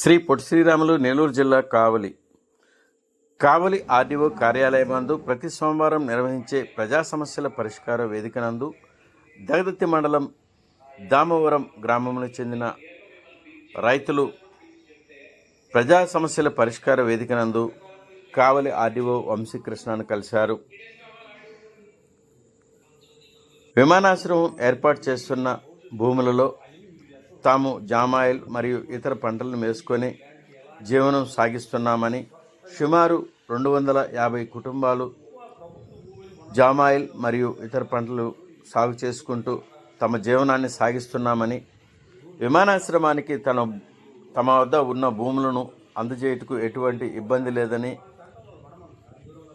శ్రీ పొట్టి శ్రీరాములు నెల్లూరు జిల్లా కావలి. కావలి ఆర్డీఓ కార్యాలయం నందు ప్రతి సోమవారం నిర్వహించే ప్రజా సమస్యల పరిష్కార వేదిక నందు దగదత్తి మండలం దామవరం గ్రామంలో చెందిన రైతులు ప్రజా సమస్యల పరిష్కార వేదిక నందు కావలి ఆర్డీఓ వంశీకృష్ణను కలిశారు. విమానాశ్రయం ఏర్పాటు చేస్తున్న భూములలో తాము జామాయిల్ మరియు ఇతర పంటలను వేసుకొని జీవనం సాగిస్తున్నామని సుమారు రెండు వందల యాభై కుటుంబాలు జామాయిల్ మరియు ఇతర పంటలు సాగు చేసుకుంటూ తమ జీవనాన్ని సాగిస్తున్నామని విమానాశ్రమానికి తన తమ వద్ద ఉన్న భూములను అందజేయుటకు ఎటువంటి ఇబ్బంది లేదని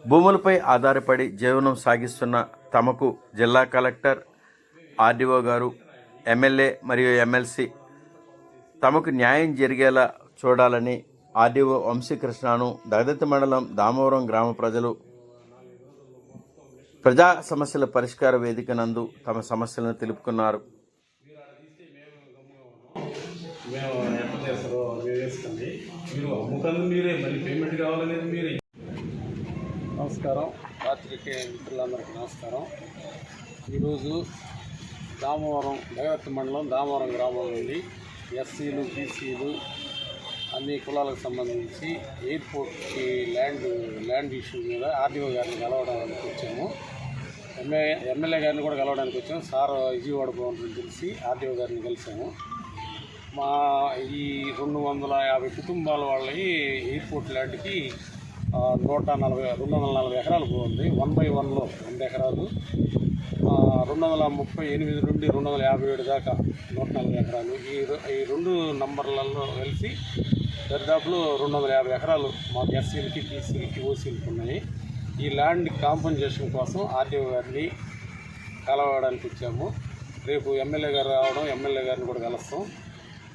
భూములపై ఆధారపడి జీవనం సాగిస్తున్న తమకు జిల్లా కలెక్టర్ ఆర్డీఓ గారు ఎమ్మెల్యే మరియు ఎమ్మెల్సీ తమకు న్యాయం జరిగేలా చూడాలని ఆర్డీఓ వంశీకృష్ణను దగదత్తి మండలం దామవరం గ్రామ ప్రజలు ప్రజా సమస్యల పరిష్కార వేదిక నందు తమ సమస్యలను తెలుపుకున్నారు. నమస్కారం. పాత్రికే మిత్రులందరికీ నమస్కారం. ఈరోజు దామవరం దగవత్తి మండలం దామవరం గ్రామం నుండి ఎస్సీలు బీసీలు అన్ని కులాలకు సంబంధించి ఎయిర్పోర్ట్కి ల్యాండ్ ల్యాండ్ ఇష్యూ మీద ఆర్డీఓ గారిని కలవడానికి వచ్చాము. ఎమ్మె ఎమ్మెల్యే గారిని కూడా కలవడానికి వచ్చాము. సార్ విజయవాడ బాగుంటుందని తెలిసి ఆర్డీఓ గారిని కలిసాము మా ఈ రెండు వందల యాభై కుటుంబాల వాళ్ళకి ఎయిర్పోర్ట్ ల్యాండ్కి నూట నలభై రెండు వందల నలభై ఎకరాలు పోయింది వన్ బై వన్లో రెండు ఎకరాలు. రెండు వందల ముప్పై ఎనిమిది నుండి రెండు వందల యాభై ఏడు దాకా నూట నలభై ఎకరాలు. ఈ ఈ రెండు నంబర్లలో కలిసి దరిదాపులో రెండు వందల యాభై ఎకరాలు మాకు ఎస్సీలకి బీసీలకి ఓసీలకి ఉన్నాయి. ఈ ల్యాండ్ కాంపన్సేషన్ కోసం ఆర్టీఓ గారిని కలవడానికి వచ్చాము. రేపు ఎమ్మెల్యే గారు రావడం ఎమ్మెల్యే గారిని కూడా కలుస్తాం.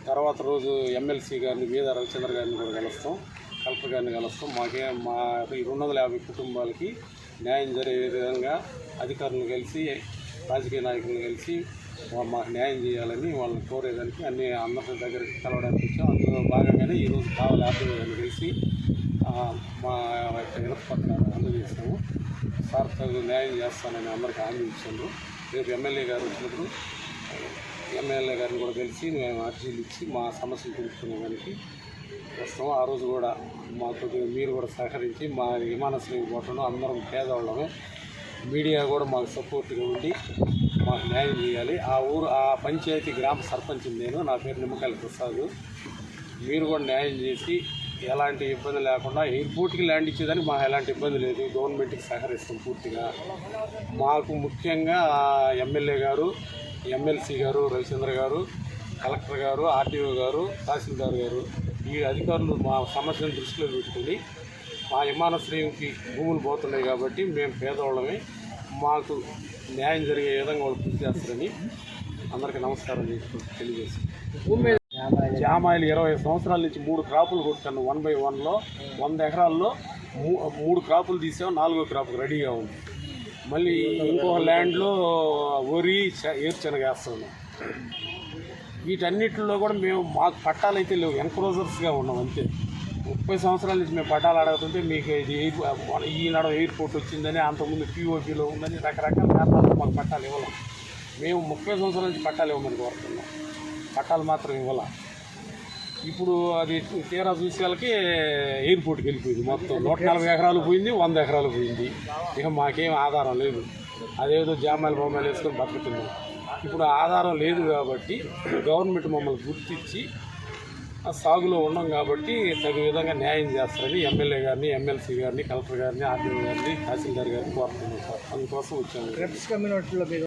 తర్వాత రోజు ఎమ్మెల్సీ గారిని మీద రవిచంద్ర గారిని కూడా కలుస్తాం. కలెక్టర్ గారిని కలుస్తాం. మాకే మా ఈ రెండు వందల యాభై కుటుంబాలకి న్యాయం జరిగే విధంగా అధికారులను కలిసి రాజకీయ నాయకులను కలిసి మాకు న్యాయం చేయాలని వాళ్ళని కోరేదానికి అన్ని అందరి దగ్గరికి కలవడానికి వచ్చాం. అందులో భాగంగానే ఈరోజు కావాలి ఆర్థిక కలిసి మా యొక్క వినతి పత్రాన్ని సార్ న్యాయం చేస్తానని అందరికీ హామీ ఇచ్చాను రేపు ఎమ్మెల్యే గారు వచ్చినప్పుడు ఎమ్మెల్యే గారిని కూడా కలిసి మేము అర్జీలు ఇచ్చి మా సమస్యలు తెలుసుకునేదానికి ప్రస్తుతం ఆ రోజు కూడా మాకు మీరు కూడా సహకరించి మా విమానాశ్రయం పోవటం అందరం పేదవాళ్ళమే. మీడియా కూడా మాకు సపోర్ట్గా ఉండి మాకు న్యాయం చేయాలి. ఆ ఊరు ఆ పంచాయతీ గ్రామ సర్పంచ్ నేను నా పేరు నిమ్మకాయల ప్రసాద్. మీరు కూడా న్యాయం చేసి ఎలాంటి ఇబ్బంది లేకుండా ఎయిర్పోర్ట్కి ల్యాండ్ ఇచ్చేదానికి మాకు ఎలాంటి ఇబ్బంది లేదు. గవర్నమెంట్కి సహకరిస్తాం పూర్తిగా. మాకు ముఖ్యంగా ఎమ్మెల్యే గారు ఎమ్మెల్సీ గారు రవిచంద్ర గారు కలెక్టర్ గారు ఆర్టీఓ గారు తహసీల్దార్ గారు ఈ అధికారులు మా సమస్యను దృష్టిలో పెట్టుకుని మా విమానాశ్రయంకి భూములు పోతున్నాయి కాబట్టి మేము పేదవాళ్ళమే. మాకు న్యాయం జరిగే విధంగా వాళ్ళు కృషి చేస్తారని అందరికీ నమస్కారం తెలియజేసి తెలియజేసి జామాయిలు ఇరవై సంవత్సరాల నుంచి మూడు క్రాపులు కొట్టాను. వన్ బై వన్లో వంద ఎకరాల్లో మూ- మూడు క్రాపులు తీసాం. నాలుగో క్రాప్ రెడీగా ఉంది. మళ్ళీ ఇంకో ల్యాండ్లో వరి చ- ఏరుశనగ వేస్తున్నాం వీటన్నిటిలో కూడా మేము మాకు పట్టాలు అయితే లేవు. ఎన్క్రోజర్స్గా ఉన్నాం అంతే. ముప్పై సంవత్సరాల నుంచి మేము పట్టాలు అడుగుతుంటే మీకు ఇది ఎయిర్ ఈనాడు ఎయిర్పోర్ట్ వచ్చిందని అంతకుముందు పీఓపీలో ఉందని రకరకాల కారణాలతో మాకు పట్టాలు ఇవ్వలేం మేము ముప్పై సంవత్సరాల నుంచి పట్టాలు ఇవ్వమని కోరుతున్నాం. పట్టాలు మాత్రం ఇవ్వాల. ఇప్పుడు అది తీరా చూసేవాళ్ళకి ఎయిర్పోర్ట్కి వెళ్ళిపోయింది మొత్తం. నూట నలభై ఎకరాలు పోయింది వంద ఎకరాలు పోయింది. ఇక మాకేం ఆధారం లేదు. అదేదో జామాయిలు బొమ్మాయిలు వేసుకొని బతుకుతున్నాం. ఇప్పుడు ఆధారం లేదు కాబట్టి గవర్నమెంట్ మమ్మల్ని గుర్తించి ఆ సాగులో ఉన్నాం కాబట్టి తగు విధంగా న్యాయం చేస్తారని ఎమ్మెల్యే గారిని ఎమ్మెల్సీ గారిని కలెక్టర్ గారిని ఆర్డీఓ గారిని తహసీల్దార్ గారిని కోరుతున్నాం సార్. అందుకోసం వచ్చాము